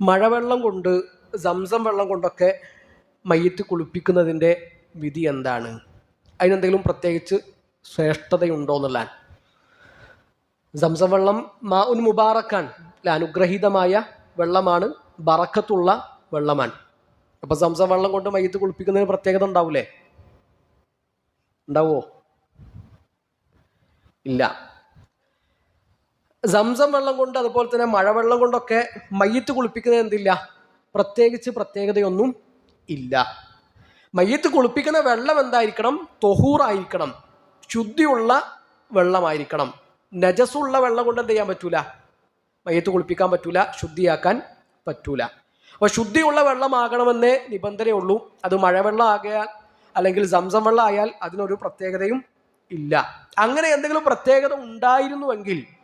മഴവെള്ളം കൊണ്ട് സംസം വെള്ളം കൊണ്ടൊക്കെ മയ്യത്ത് കുളിപ്പിക്കുന്നതിന്റെ വിധി എന്താണ്? അതിനെന്തെങ്കിലും പ്രത്യേകിച്ച് ശ്രേഷ്ഠതയുണ്ടോ എന്നുള്ള സംസം വെള്ളം മാ ഉൻ മുബാറക്കാൻ അനുഗ്രഹീതമായ വെള്ളമാണ് ബറക്കത്തുള്ള വെള്ളമാണ്. അപ്പൊ സംസം വെള്ളം കൊണ്ട് മയ്യത്ത് കുളിപ്പിക്കുന്നതിന് പ്രത്യേകത ഉണ്ടാവൂലേ? ഉണ്ടാവോ? ഇല്ല. സംസം വെള്ളം കൊണ്ട് അതുപോലെ തന്നെ മഴവെള്ളം കൊണ്ടൊക്കെ മയ്യത്ത് കുളിപ്പിക്കുന്നത് എന്തില്ല? പ്രത്യേകിച്ച് പ്രത്യേകതയൊന്നും ഇല്ല. മയ്യത്ത് കുളിപ്പിക്കുന്ന വെള്ളം എന്തായിരിക്കണം? തൊഹൂറായിരിക്കണം ശുദ്ധിയുള്ള വെള്ളമായിരിക്കണം. നജസുള്ള വെള്ളം കൊണ്ട് എന്ത് ചെയ്യാൻ പറ്റൂല? മയ്യത്ത് കുളിപ്പിക്കാൻ പറ്റൂല ശുദ്ധിയാക്കാൻ പറ്റൂല. അപ്പൊ ശുദ്ധിയുള്ള വെള്ളമാകണമെന്നേ നിബന്ധനയുള്ളൂ. അത് മഴവെള്ളം ആകയാൽ അല്ലെങ്കിൽ സംസം വെള്ളം ആയാൽ അതിനൊരു പ്രത്യേകതയും ഇല്ല. അങ്ങനെ എന്തെങ്കിലും പ്രത്യേകത ഉണ്ടായിരുന്നുവെങ്കിൽ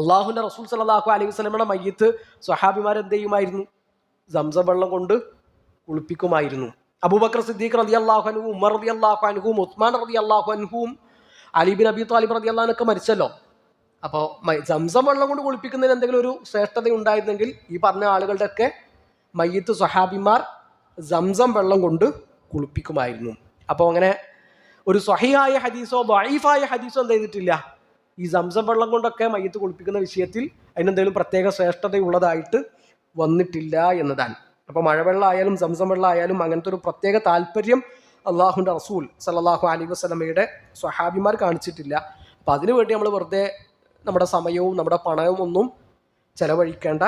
അള്ളാഹുന്റെ റസൂൽ സലാഹു അലൈഹി വസ്ലമയുടെ മയ്യത്ത് സ്വഹാബിമാർ എന്ത് ചെയ്യുമായിരുന്നു സംസം വെള്ളം കൊണ്ട് കുളിപ്പിക്കുമായിരുന്നു. അബൂബക്കർ സിദ്ദീഖ് റതി അള്ളാഹു ഉമർ റതി അള്ളാഹു അനുഹും ഉസ്മാൻ റതി അള്ളാഹു അനുഹും അലിബിൻ അബി താലിബ് റതി അള്ളഹാനൊക്കെ മരിച്ചല്ലോ. അപ്പോൾ സംസം വെള്ളം കൊണ്ട് കുളിപ്പിക്കുന്നതിന് എന്തെങ്കിലും ഒരു ശ്രേഷ്ഠത ഉണ്ടായിരുന്നെങ്കിൽ ഈ പറഞ്ഞ ആളുകളുടെ ഒക്കെ മയ്യത്ത് സ്വഹാബിമാർ സംസം വെള്ളം കൊണ്ട് കുളിപ്പിക്കുമായിരുന്നു. അപ്പോൾ അങ്ങനെ ഒരു സ്വഹിയായ ഹദീസോ വൈഫായ ഹദീസോ എന്ത് ചെയ്തിട്ടില്ല ഈ സംസം വെള്ളം കൊണ്ടൊക്കെ മയ്യത്ത് കുളിപ്പിക്കുന്ന വിഷയത്തിൽ അതിനെന്തെങ്കിലും പ്രത്യേക ശ്രേഷ്ഠതയുള്ളതായിട്ട് വന്നിട്ടില്ല എന്നതാണ്. അപ്പോൾ മഴവെള്ളമായാലും സംസം വെള്ളം ആയാലും അങ്ങനത്തെ ഒരു പ്രത്യേക താല്പര്യം അള്ളാഹുന്റെ റസൂൽ സല്ലാഹു അലി വസ്ലമയുടെ സ്വഹാബിമാർ കാണിച്ചിട്ടില്ല. അപ്പോൾ അതിനു വേണ്ടി നമ്മൾ വെറുതെ നമ്മുടെ സമയവും നമ്മുടെ പണവും ഒന്നും ചെലവഴിക്കേണ്ട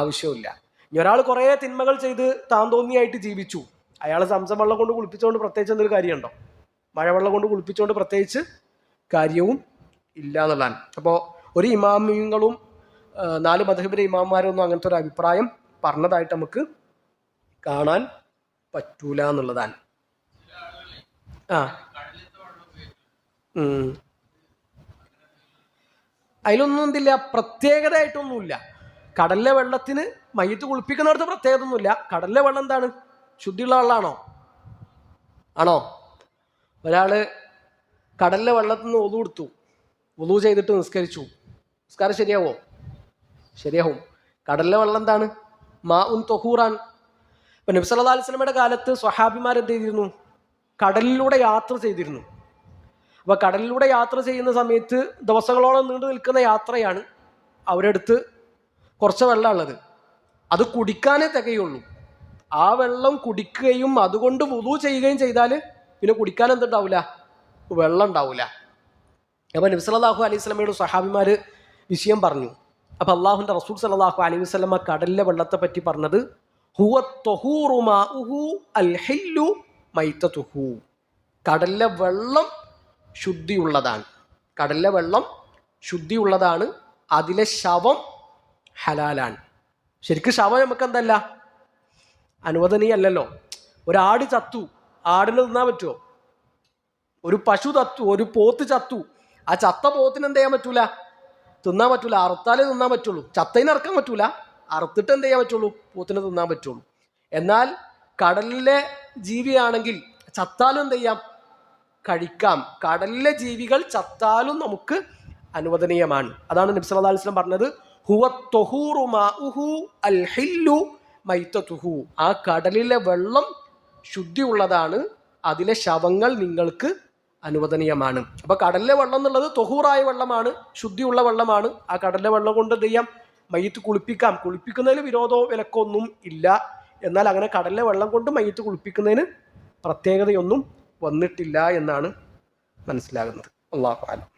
ആവശ്യമില്ല ഇനി ഒരാൾ കുറേ തിന്മകൾ ചെയ്ത് താൻ തോന്നിയായിട്ട് ജീവിച്ചു. അയാൾ സംസം വെള്ളം കൊണ്ട് കുളിപ്പിച്ചുകൊണ്ട് പ്രത്യേകിച്ച് എന്തൊരു കാര്യമുണ്ടോ? മഴവെള്ളം കൊണ്ട് കുളിപ്പിച്ചുകൊണ്ട് പ്രത്യേകിച്ച് കാര്യവും ഇല്ല എന്നുള്ളതാണ് അപ്പോൾ ഒരു ഇമാമിങ്ങളും നാല് മധുബിലെ ഇമാമാരൊന്നും അങ്ങനത്തെ ഒരു അഭിപ്രായം പറഞ്ഞതായിട്ട് നമുക്ക് കാണാൻ പറ്റൂല എന്നുള്ളതാണ്. ആ. അതിലൊന്നും എന്തില്ല പ്രത്യേകതയായിട്ടൊന്നുമില്ല. കടലിലെ വെള്ളത്തിന് മയ്യത്ത് കുളിപ്പിക്കുന്നിടത്ത് പ്രത്യേകത ഒന്നുമില്ല കടലിലെ വെള്ളം എന്താണ്? ശുദ്ധിയുള്ള വെള്ളമാണോ? ആണോ? ഒരാൾ കടലിലെ വെള്ളത്തിൽ നിന്ന് ഒതു കൊടുത്തു ഒതു ചെയ്തിട്ട് നിസ്കരിച്ചു. നിസ്കാരം ശരിയാവോ? ശരിയാവും. കടലിലെ വെള്ളം എന്താണ്? മാ ഉൻ തൊഹൂറാൻ. ഇപ്പൊ നബി സല്ലല്ലാഹു അലൈഹി വസല്ലമയുടെ കാലത്ത് സ്വഹാബിമാർ എന്ത് ചെയ്തിരുന്നു? കടലിലൂടെ യാത്ര ചെയ്തിരുന്നു. അപ്പൊ കടലിലൂടെ യാത്ര ചെയ്യുന്ന സമയത്ത് ദിവസങ്ങളോളം നീണ്ടു നിൽക്കുന്ന യാത്രയാണ് അവരെടുത്ത് കുറച്ച് വെള്ളമുള്ളത് അത് കുടിക്കാനേ തികയുള്ളൂ. ആ വെള്ളം കുടിക്കുകയും അതുകൊണ്ട് വുളു ചെയ്യുകയും ചെയ്താൽ പിന്നെ കുടിക്കാൻ എന്തുണ്ടാവില്ല വെള്ളം ഉണ്ടാവില്ല അപ്പൊ നബി സല്ലല്ലാഹു അലൈഹി സ്വലമയുടെ സഹാബിമാര് വിഷയം പറഞ്ഞു. അപ്പോൾ അള്ളാഹുന്റെ റസൂൽ സലാഹു അലൈഹി വസല്ലമ കടലിലെ വെള്ളത്തെ പറ്റി പറഞ്ഞത് ഹുവ കടലിലെ വെള്ളം ശുദ്ധിയുള്ളതാണ്. കടലിലെ വെള്ളം ശുദ്ധിയുള്ളതാണ് അതിലെ ശവം ഹലാലാണ്. ശരിക്കും ശവം നമുക്ക് എന്തല്ല അനുവദനീയല്ലോ ഒരാട് ചത്തു. ആടിന് തിന്നാൻ പറ്റുമോ ഒരു പശു തത്തു ഒരു പോത്ത് ചത്തു. ആ ചത്ത പോത്തിന് എന്ത് ചെയ്യാൻ പറ്റൂല? തിന്നാൻ പറ്റൂല. അറുത്താലേ തിന്നാൻ പറ്റുള്ളൂ. ചത്തയിന് ഇറക്കാൻ പറ്റൂല. അറുത്തിട്ട് എന്ത് ചെയ്യാൻ പറ്റുള്ളൂ? പോത്തിന് തിന്നാൻ പറ്റുള്ളൂ. എന്നാൽ കടലിലെ ജീവിയാണെങ്കിൽ ചത്താലും എന്ത് ചെയ്യാം? കഴിക്കാം. കടലിലെ ജീവികൾ ചത്താലും നമുക്ക് അനുവദനീയമാണ്. അതാണ് നബി സല്ലല്ലാഹു അലൈഹി വസല്ലം പറഞ്ഞത്. ആ കടലിലെ വെള്ളം ശുദ്ധിയുള്ളതാണ്. അതിലെ ശവങ്ങൾ നിങ്ങൾക്ക് അനുവദനീയമാണ്. അപ്പോൾ കടലിലെ വെള്ളം എന്നുള്ളത് തൊഹൂറായ വെള്ളമാണ് ശുദ്ധിയുള്ള വെള്ളമാണ്. ആ കടലിലെ വെള്ളം കൊണ്ട് എന്ത് ചെയ്യാം? മയ്യത്ത് കുളിപ്പിക്കാം. കുളിപ്പിക്കുന്നതിൽ വിരോധമോ വിലക്കോ ഒന്നും ഇല്ല. എന്നാൽ അങ്ങനെ കടലിലെ വെള്ളം കൊണ്ട് മയ്യത്ത് കുളിപ്പിക്കുന്നതിന് പ്രത്യേകതയൊന്നും വന്നിട്ടില്ല എന്നാണ് മനസ്സിലാകുന്നത്. അള്ളാഹു ആലം